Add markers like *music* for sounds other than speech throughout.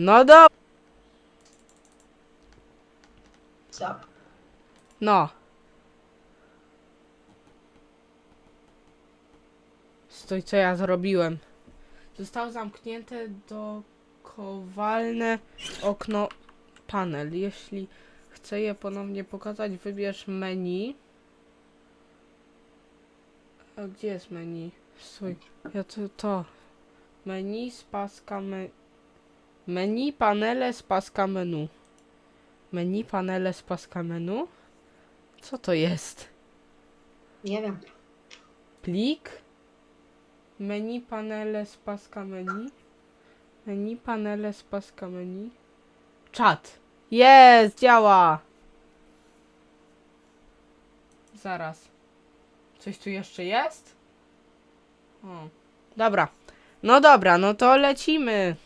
No do... Co? No. Stój, co ja zrobiłem? Zostało zamknięte do kowalne okno panel. Jeśli chcę je ponownie pokazać, wybierz menu. A gdzie jest menu? Stój, ja to, to. Menu z paska me... Menu panele z paska menu. Menu panele z paska menu? Co to jest? Nie wiem. Plik? Menu panele z paska menu? Menu panele z paska menu? Czat! Jest! Działa! Zaraz. Coś tu jeszcze jest? O. Dobra. No dobra, no to lecimy.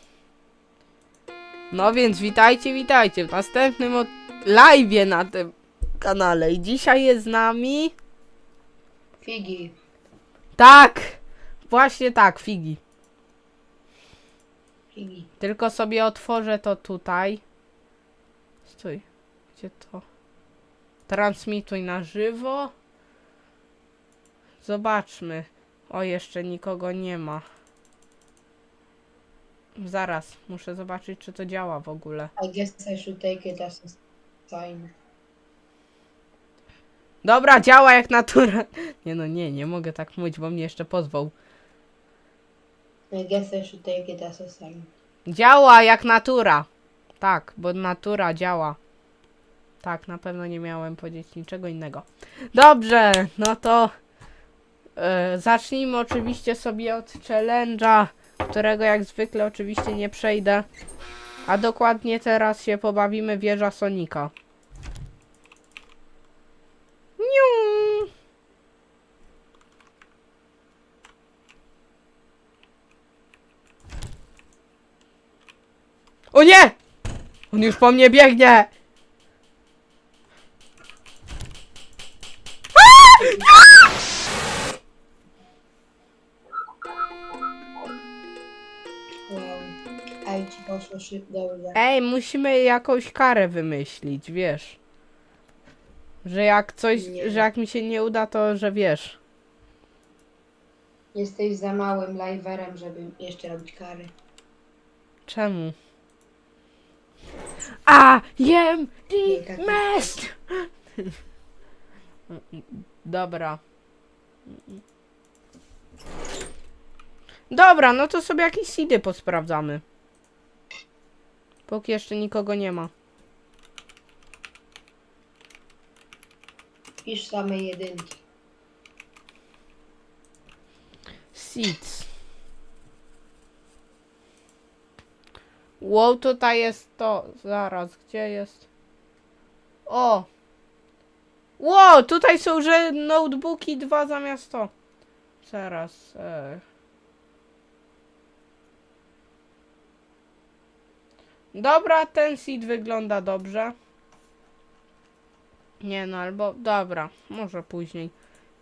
No więc witajcie, witajcie w następnym od... live'ie na tym kanale. I dzisiaj jest z nami... Figi. Tak! Właśnie tak, figi. Figi. Tylko sobie otworzę to tutaj. Stój. Gdzie to? Transmituj na żywo. Zobaczmy. O, jeszcze nikogo nie ma. Zaraz, muszę zobaczyć, czy to działa w ogóle. I guess I should take it as a sign. Dobra, działa jak natura. *laughs* Nie no, nie, nie mogę tak mówić, bo mnie jeszcze pozwał. I guess I should take it as a sign. Działa jak natura. Tak, bo natura działa. Tak, na pewno nie miałem powiedzieć niczego innego. Dobrze, no to e, zacznijmy oczywiście sobie od challenge'a, którego jak zwykle oczywiście nie przejdę. A dokładnie teraz się pobawimy wieża Sonika. O nie! On już po mnie biegnie! Wow. Poszło szybko. Dobrze. Ej, musimy jakąś karę wymyślić, wiesz. Że jak coś, Nie. że jak mi się nie uda, to że wiesz. Jesteś za małym liverem, żeby jeszcze robić kary. Czemu? A, jem tak. mest! Dobra. Dobra, no to sobie jakieś seedy posprawdzamy. Póki jeszcze nikogo nie ma. Pisz same jedynki. Seeds. Wow, tutaj jest to. Zaraz, gdzie jest? O! Wow, tutaj są, że notebooki dwa zamiast to. Zaraz. E. Dobra, ten seed wygląda dobrze. Nie no, albo... Dobra, może później.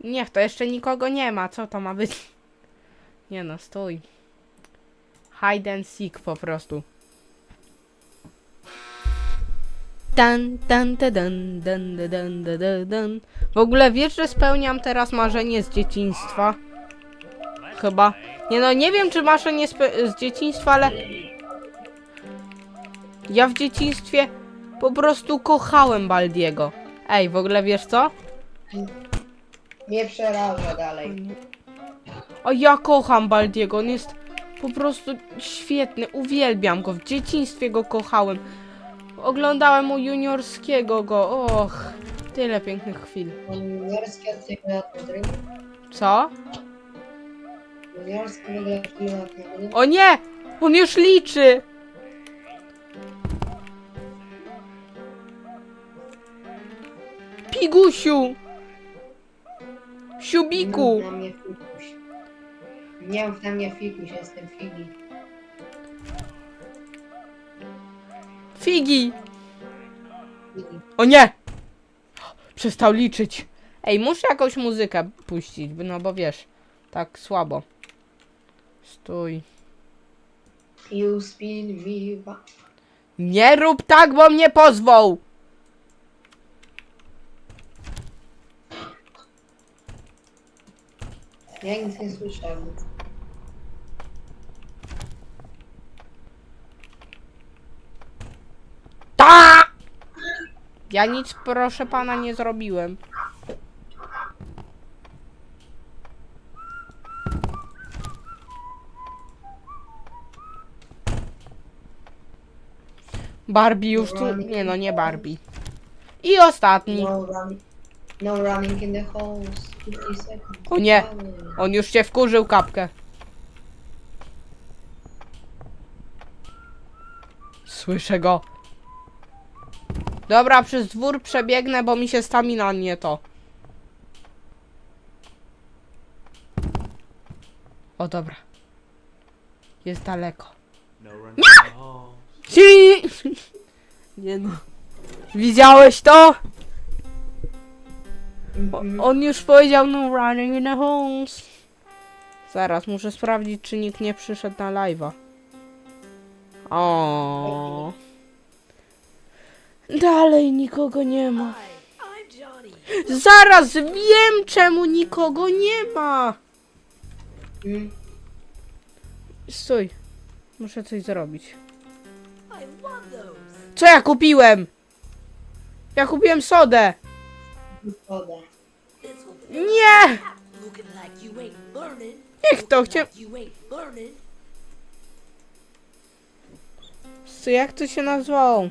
Niech to, jeszcze nikogo nie ma, co to ma być? *laughs* Nie no, stój. Hide and seek po prostu. Tan, tan, ta, dan, dan, da, dan, da, da, dan. W ogóle wiesz, że spełniam teraz marzenie z dzieciństwa? Chyba. Nie no, nie wiem, czy marzenie z dzieciństwa, ale ja w dzieciństwie po prostu kochałem Baldiego. Ej, w ogóle wiesz co? Nie przeraża dalej. O, ja kocham Baldiego, on jest po prostu świetny, uwielbiam go, w dzieciństwie go kochałem. Oglądałem u juniorskiego go, och, tyle pięknych chwil. Juniorskie od tego lat na drugim. Co? Juniorskie drugim. O nie! On już liczy! Pigusiu! Siubiku! Na mnie fikuś. Nie mów na mnie fikuś, jestem figi. Figi! Figi. O nie! Przestał liczyć. Ej, muszę jakąś muzykę puścić, no bo wiesz, tak słabo. Stój. You spin me back. Nie rób tak, bo mnie pozwą! Ja nic nie słyszałem. Ta! Ja nic, proszę pana, nie zrobiłem. Barbie już tu... Nie no, nie Barbie. I ostatni. No. No running in the holes. 50 seconds. O nie. On już cię wkurzył kapkę. Słyszę go. Dobra, przez dwór przebiegnę, bo mi się stamina nie to. O dobra. Jest daleko. No halls. Ci! *laughs* Nie no. Widziałeś to? O, Mhm. on już powiedział no running in the homes. Zaraz, muszę sprawdzić, czy nikt nie przyszedł na live'a. O. Dalej nikogo nie ma. Zaraz wiem, czemu nikogo nie ma. Mm. Stój. Muszę coś zrobić. Co ja kupiłem? Ja kupiłem sodę. Nie! Niech to learning. Co, jak to się nazywało?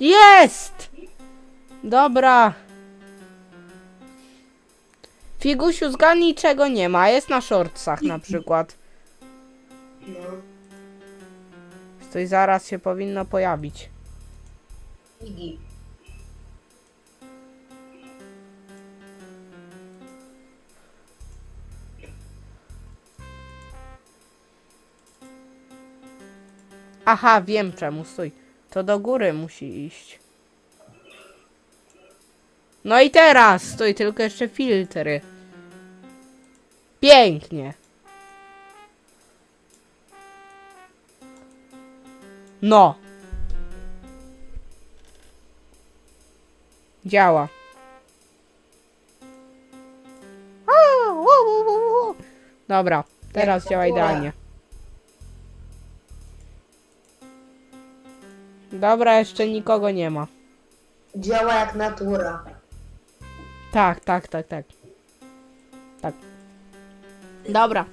Jest! Dobra. Figusiu, zgadnij czego nie ma. Jest na shortsach na przykład. No. Coś zaraz się powinno pojawić. Iggy. Aha, wiem czemu, stój. To do góry musi iść. No i teraz, stój, tylko jeszcze filtry. Pięknie. No. Działa. Dobra, teraz działa idealnie. Dobra, jeszcze nikogo nie ma. Działa jak natura. Tak, tak, tak, tak. This Dobra.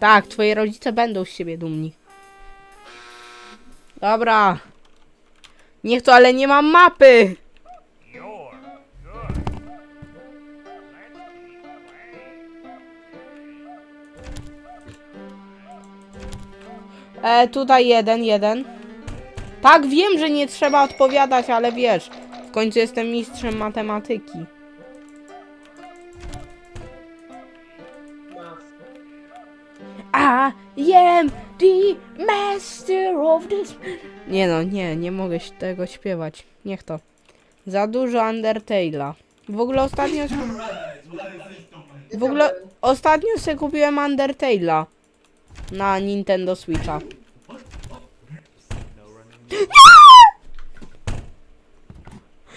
Tak, twoi rodzice będą z siebie dumni. Dobra. Niech to, ale nie mam mapy. E, tutaj jeden, jeden. Tak, wiem, że nie trzeba odpowiadać, ale wiesz, w końcu jestem mistrzem matematyki. Am the master of this. Nie no, nie, nie mogę się tego śpiewać. Niech to. Za dużo Undertale'a. W ogóle ostatnio. W ogóle ostatnio sobie kupiłem Undertale'a na Nintendo Switcha. *laughs* No running in the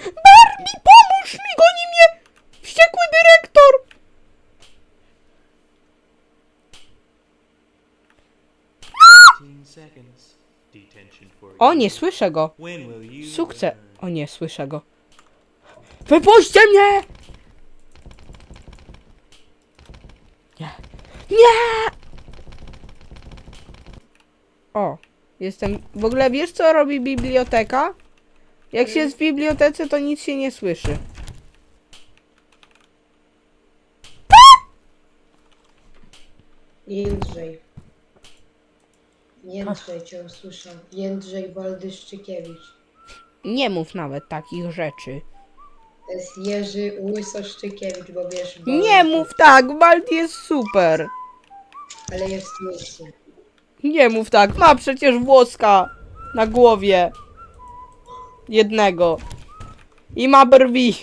Barbie, pomóż mi, goni mnie! Wściekły dyrektor! 15 seconds. Detention for O, nie słyszę go. When will you Sukces. O nie, słyszę go. Wypuśćcie mnie! Nie. Nie! O, jestem. W ogóle wiesz co robi biblioteka? Jak się jest w bibliotece, to nic się nie słyszy. Jędrzej. Jędrzej cię usłyszał. Jędrzej Waldyszczykiewicz. Nie mów nawet takich rzeczy. To jest Jerzy Łysoszczykiewicz, bo wiesz... Nie Baldy- mów tak, Bald jest super. Ale jest łysy. Nie mów tak, ma przecież włoska na głowie. jednego. I ma brwi.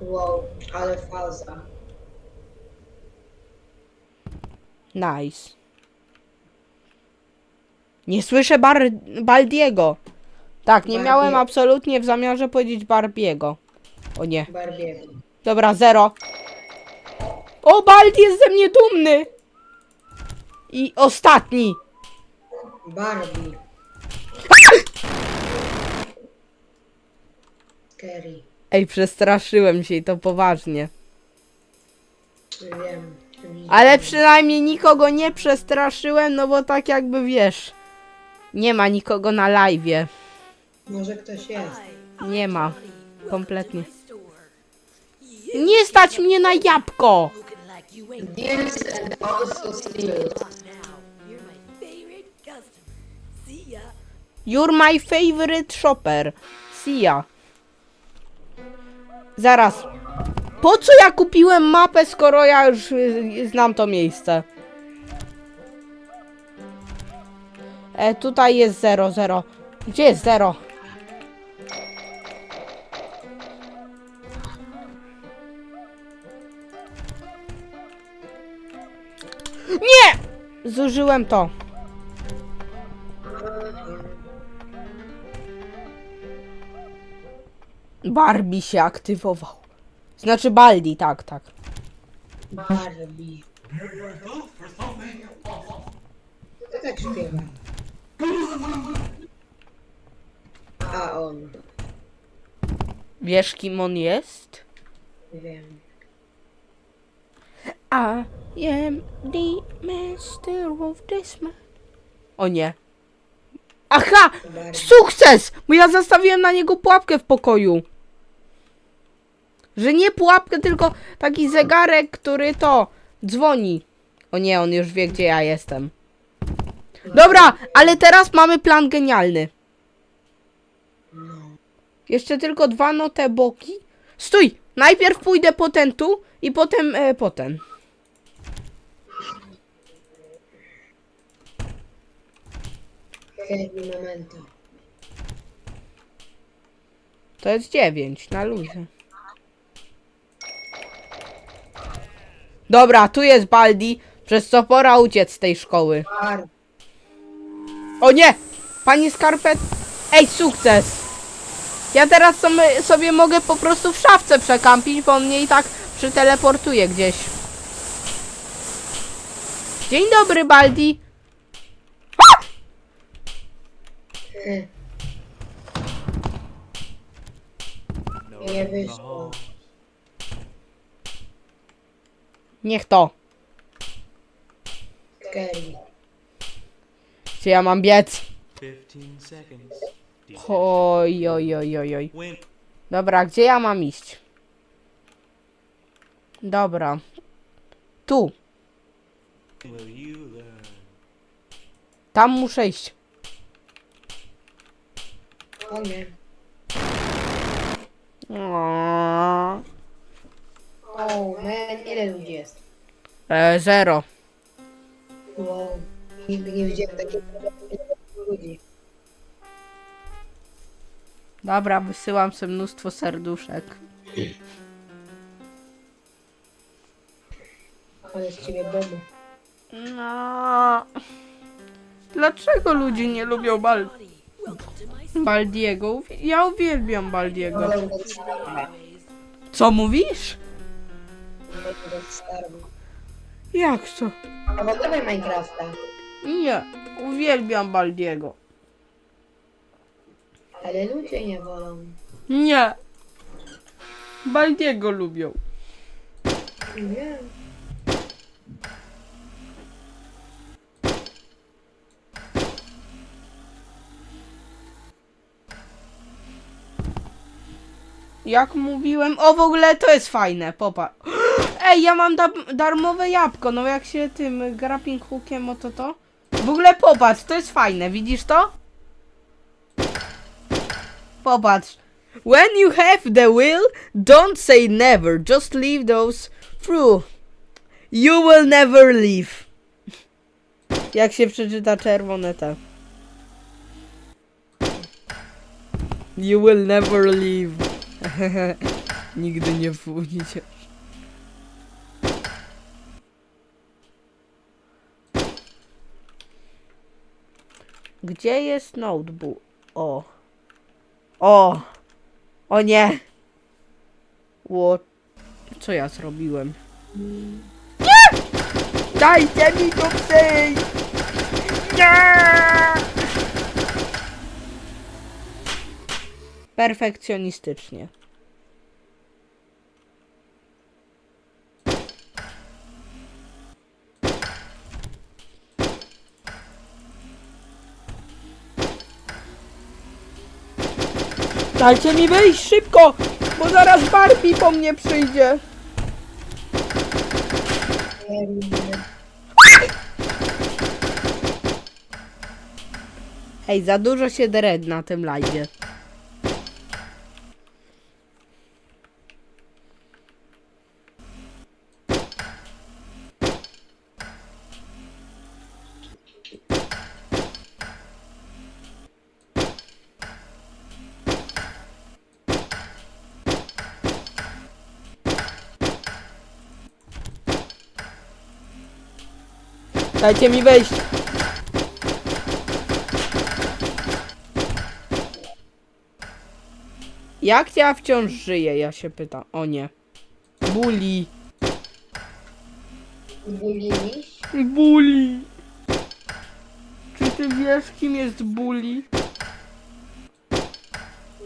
Wow, ale faza. Nice. Nie słyszę bar Baldiego. Tak, nie Barbie. miałem absolutnie w zamiarze powiedzieć Barbiego. O nie. Barbiego. Dobra, zero. O, Baldi jest ze mnie dumny. I ostatni. Barbie. Scary. Ej, przestraszyłem się i to poważnie. Wiem. Ale przynajmniej nikogo nie przestraszyłem, no bo tak jakby wiesz. Nie ma nikogo na live. Może ktoś jest. Nie ma. Kompletnie. Nie stać mnie na jabłko. Deals and also steals. You're my favorite shopper. See ya. Zaraz. Po co ja kupiłem mapę, skoro ja już y, znam to miejsce? E, tutaj jest 0, 0. Gdzie jest 0? Nie! Zużyłem to. Barbie się aktywował. Znaczy Baldi, tak, tak. Barbie. Kto tak śpiewa? A on. Wiesz kim on jest? Wiem. I am the master of this man. O nie. Aha! Sukces! Bo ja zastawiłem na niego pułapkę w pokoju. Że nie pułapkę, tylko taki zegarek, który to dzwoni. O nie, on już wie, gdzie ja jestem. Dobra, ale teraz mamy plan genialny. No. Jeszcze tylko dwa note boki. Stój! Najpierw pójdę po ten tu i potem e, po ten. To jest dziewięć na luzie. Dobra, tu jest Baldi, przez co pora uciec z tej szkoły. O nie! Pani Skarpet... Ej, sukces! Ja teraz sobie, mogę po prostu w szafce przekampić, bo on mnie i tak przyteleportuje gdzieś. Dzień dobry, Baldi. Nie wyszło. Niech to. Scary. Gdzie ja mam biec? 15 seconds. Detention. Oj, oj, oj, oj, oj. Dobra, gdzie ja mam iść? Dobra. Tu. Tam muszę iść. O nie. O, O, man, ile ludzi jest? e, zero. Wow. Nigdy nie widziałem takiego ludzi. Dobra, wysyłam sobie mnóstwo serduszek. Ale z ciebie bomba. No. Dlaczego ludzie nie lubią Bal. Baldiego? Uwi- Ja uwielbiam Baldiego. Co mówisz? Jak to? A w ogóle Minecrafta. Nie, uwielbiam Baldiego. Ale ludzie nie wolą. Nie. Baldiego lubią. Nie. Jak mówiłem, o w ogóle to jest fajne, popatrz. Ej, ja mam da darmowe jabłko, no jak się tym grappling hookiem o to to. W ogóle popatrz, to jest fajne, widzisz to? Popatrz. When you have the will, don't say never, just leave those through. You will never leave. Jak się przeczyta czerwone te. You will never leave. *laughs* Nigdy nie pójdzie. Gdzie jest notebook? O. O. O nie. What? Co ja zrobiłem? Nie! Dajcie mi to przejść! Nie! Perfekcjonistycznie. Dajcie mi wyjść szybko, bo zaraz Barbie po mnie przyjdzie. Ej, za dużo się dread na tym live. Dajcie mi wejść. Jak ja wciąż żyję, ja się pytam. O nie. Buli. Bulisz? Buli. Czy ty wiesz, kim jest Buli?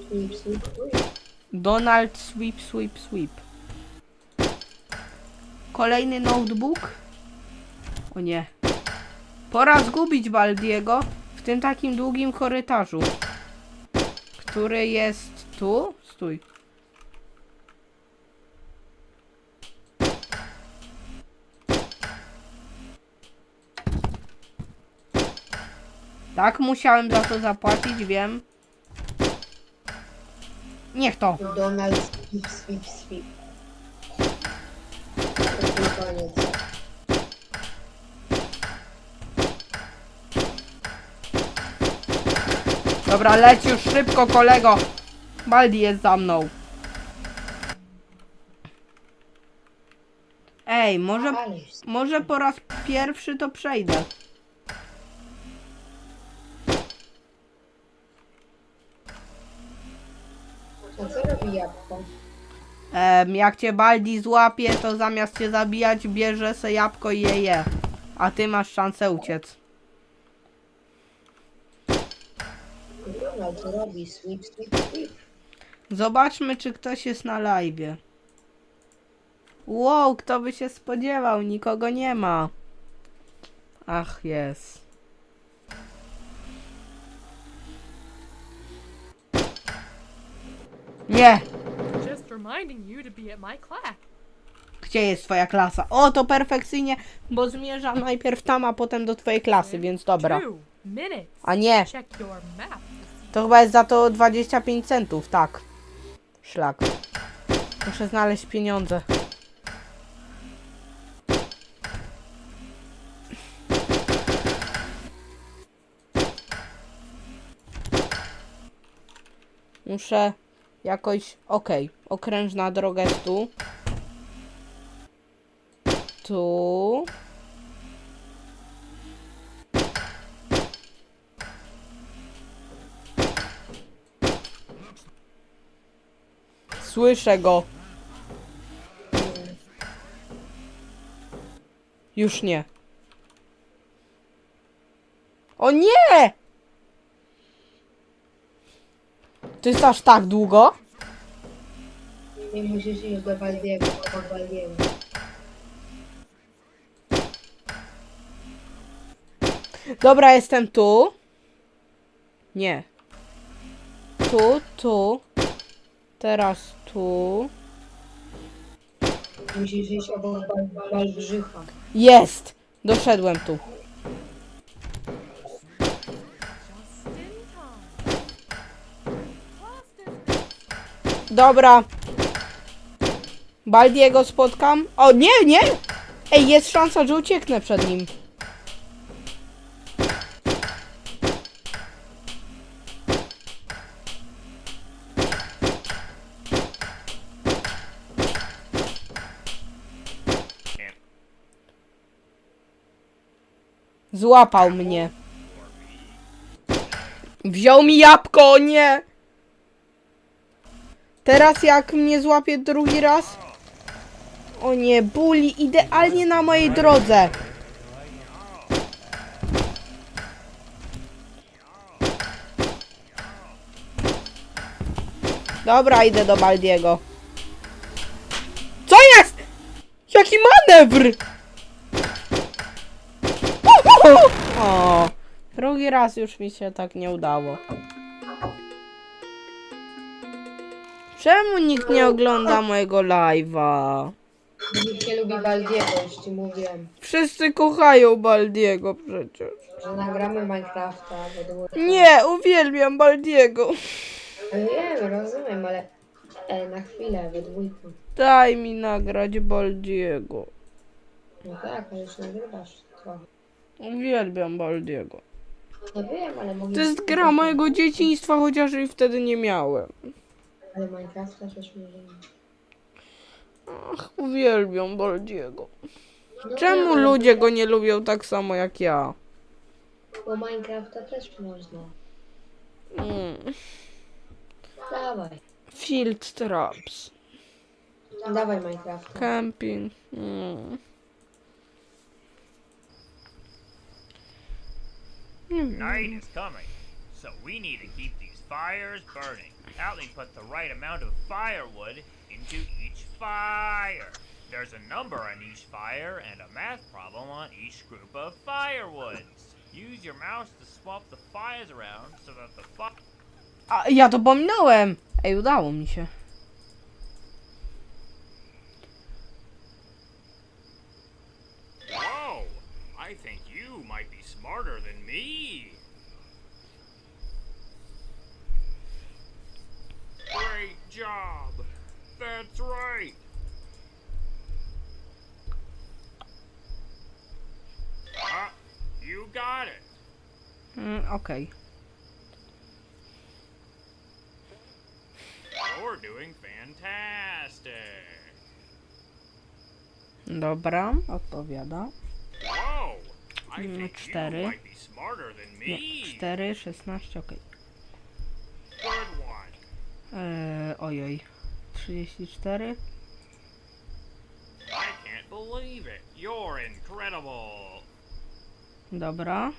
Sweep, sweep, sweep. Donald Sweep, Sweep, Sweep. Kolejny notebook? O nie. Pora zgubić Baldiego w tym takim długim korytarzu. Który jest tu? Stój. Tak, musiałem za to zapłacić, wiem. Niech to. Donald sweep, sweep, sweep. To koniec. Dobra, leć już szybko, kolego. Baldi jest za mną. Ej, może, może po raz pierwszy to przejdę. A co robi jabłko? Em, jak cię Baldi złapie, to zamiast cię zabijać, bierze se jabłko i je je. A ty masz szansę uciec. Co robi? Sweep, sweep, sweep. Zobaczmy, czy ktoś jest na live. Wow, kto by się spodziewał? Nikogo nie ma. Ach, jest. Nie! Just reminding you to be at my class. Gdzie jest twoja klasa? O, to perfekcyjnie, bo zmierzam najpierw tam, a potem do twojej klasy, więc dobra. Two minutes. A nie, Check your map. To chyba jest za to 25 centów, tak. Szlak. Muszę znaleźć pieniądze. Muszę jakoś. Okej, okrężna droga jest tu. Tu. Słyszę go. Już nie. O nie! Jest aż tak długo? Nie musisz iść do Baldiego, do Baldiego. Dobra, jestem tu. Nie. Tu, tu. Teraz tu. Musisz iść obok Bal-. Jest! Doszedłem tu. Dobra. Baldiego spotkam. O, nie, nie! Ej, jest szansa, że ucieknę przed nim. Złapał mnie. Wziął mi jabłko, nie! Teraz jak mnie złapie drugi raz? O nie, buli idealnie na mojej drodze. Dobra, idę do Baldiego. Co jest? Jaki manewr! Drugi raz już mi się tak nie udało. Czemu nikt nie ogląda mojego live'a? Nikt nie lubi Baldiego, już ci mówiłem. Wszyscy kochają Baldiego przecież. Że nagramy Minecrafta. Nie, uwielbiam Baldiego. No Wiem, rozumiem, ale e, na chwilę we dwójkę. Daj mi nagrać Baldiego. No tak, ale już nagrywasz trochę. Uwielbiam Baldiego. No wiem, ale. To jest gra mojego dzieciństwa, chociaż jej wtedy nie miałem. Ale Minecrafta też możemy. Ach, uwielbiam Baldiego. No Czemu wiem, ludzie go nie lubią tak samo jak ja? Bo Minecrafta też można. Mm. Dawaj. Field traps. Dawaj Minecrafta. Camping. Mm. Hmm. Night is coming, so we need to keep these fires burning. Atling put the right amount of firewood into each fire. There's a number on each fire and a math problem on each group of firewoods. Use your mouse to swap the fires around so that the fi- A, ja to pominąłem! Ej, udało mi się. Whoa! I think you might be smarter than me. Great job. That's right. Ah, you got it. Mm, Okej. You're doing fantastic. Dobra, odpowiada. Than me. Nie, 4, 16, okej. Good one. Eee, ojej. 34. I can't believe it. You're incredible. Dobra.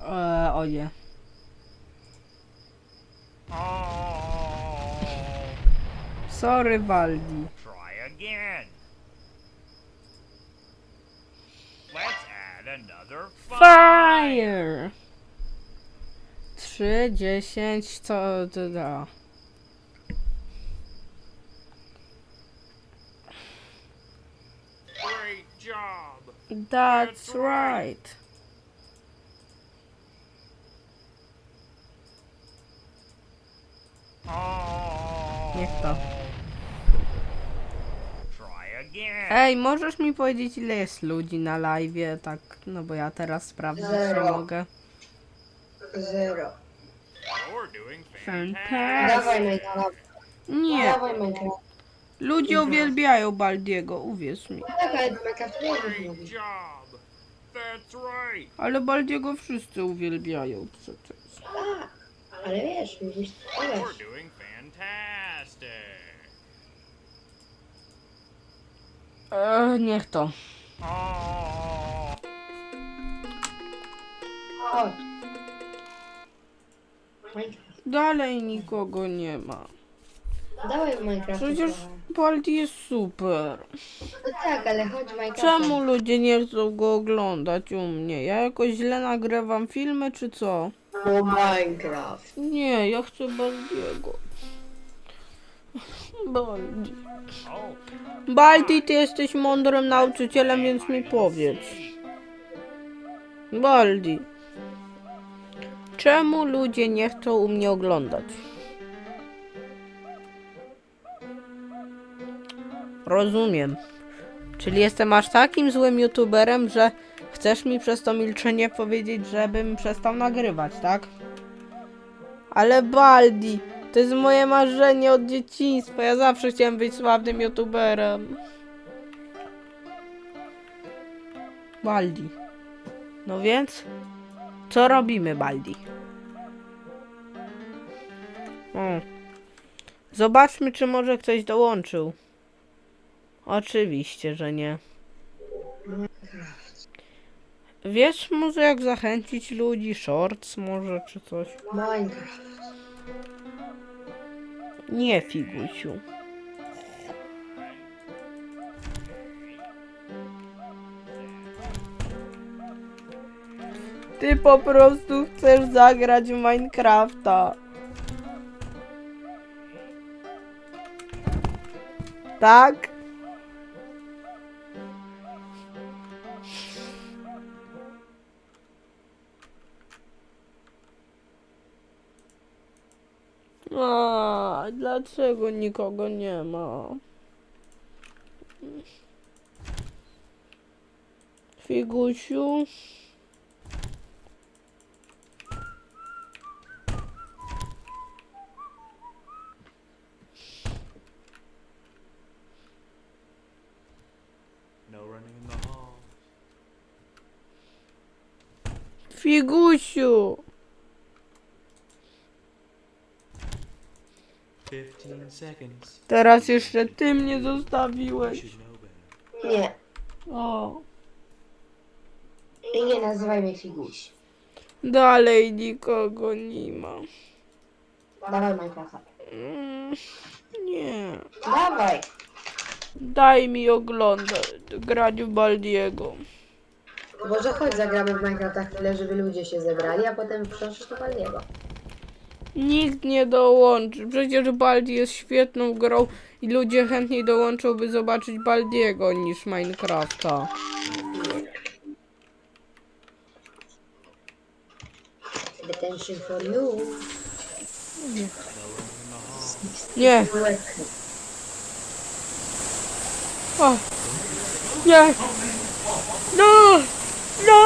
Eee, ojej. Oh. Sorry, Waldi. Try again. Another fire. Fire! 3, 10, co to da? Great job. That's That's right. right. Niech to. Ej, możesz mi powiedzieć ile jest ludzi na live, tak, no bo ja teraz sprawdzę, Zero. mogę. Zero. You're doing Fantastic. fantastic. Dawaj Minecraft. Nie, Dawaj Minecraft. ludzie uwielbiają Baldiego, uwierz mi. Ale Minecraft nie Great lubi. job. That's right. Ale Baldiego wszyscy uwielbiają przecież. Tak, ale wiesz, You're wiesz. doing fantastic. Eee, niech to. Chodź. Minecraft. Dalej nikogo nie ma. Dawaj w Minecraft. Przecież Baldi jest super. No tak, ale chodź Minecraft. Czemu ludzie nie chcą go oglądać u mnie? Ja jakoś źle nagrywam filmy, czy co? Bo Minecraft. Nie, ja chcę Baldiego. Baldi. Baldi, ty jesteś mądrym nauczycielem, więc mi powiedz. Baldi. Czemu ludzie nie chcą u mnie oglądać? Rozumiem. Czyli jestem aż takim złym youtuberem, że chcesz mi przez to milczenie powiedzieć, żebym przestał nagrywać, tak? Ale Baldi, to jest moje marzenie od dzieciństwa. Ja zawsze chciałem być sławnym youtuberem. Baldi. No więc, co robimy, Baldi? O. Zobaczmy, czy może ktoś dołączył. Oczywiście, że nie. Wiesz może jak zachęcić ludzi? Shorts może, czy coś? Minecraft. Nie, figusiu. Ty po prostu chcesz zagrać w Minecrafta. Tak? Dlaczego nikogo nie ma? Figusiu? No running in the hall. Figusiu! 15 seconds. Teraz jeszcze ty mnie zostawiłeś. Nie. O, I nie nazywaj mnie Figuś. dalej nikogo nie ma. Dawaj Minecrafta. Mm, nie. Dawaj. Daj mi oglądać, grać w Baldiego. Może chodź zagramy w Minecrafta chwilę, żeby ludzie się zebrali, a potem przenoszę do Baldiego. Nikt nie dołączy. Przecież Baldi jest świetną grą i ludzie chętniej dołączą, by zobaczyć Baldiego niż Minecrafta. Detention for you. Nie. Nie. No. No.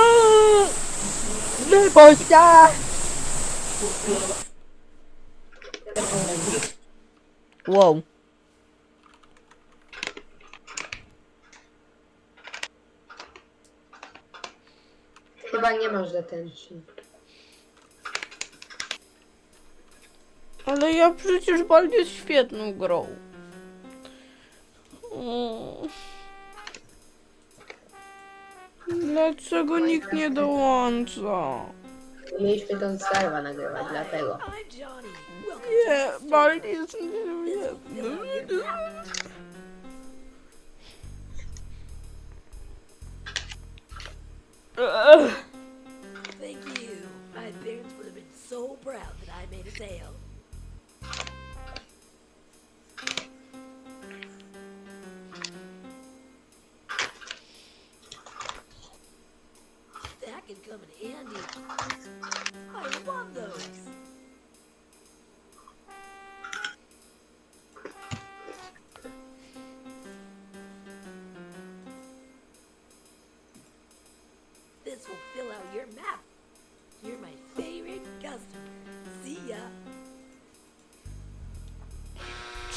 Nie Bosia. Wow. Chyba nie masz detention. Ale ja przecież jest świetną grą. Mm. Dlaczego nikt nie dołącza? Mieliśmy tą serwa nagrywać, dlatego. Nie, jest Thank you. My parents would have been so proud that I made a sale. That can come in handy.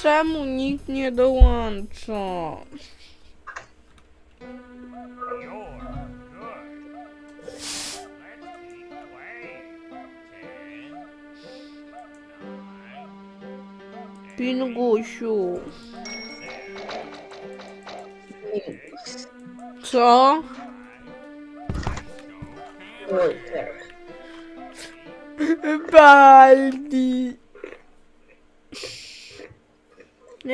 Czemu nikt nie dołącza? Pingusiu. Co? Tak. Baldi.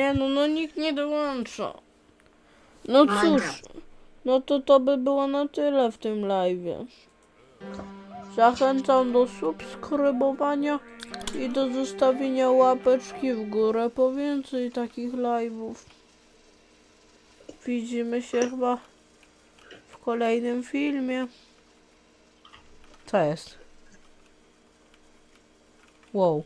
Nie no, no nikt nie dołącza. No cóż, no to to by było na tyle w tym live'ie. Zachęcam do subskrybowania i do zostawienia łapeczki w górę po więcej takich live'ów. Widzimy się chyba w kolejnym filmie. Co jest? Wow.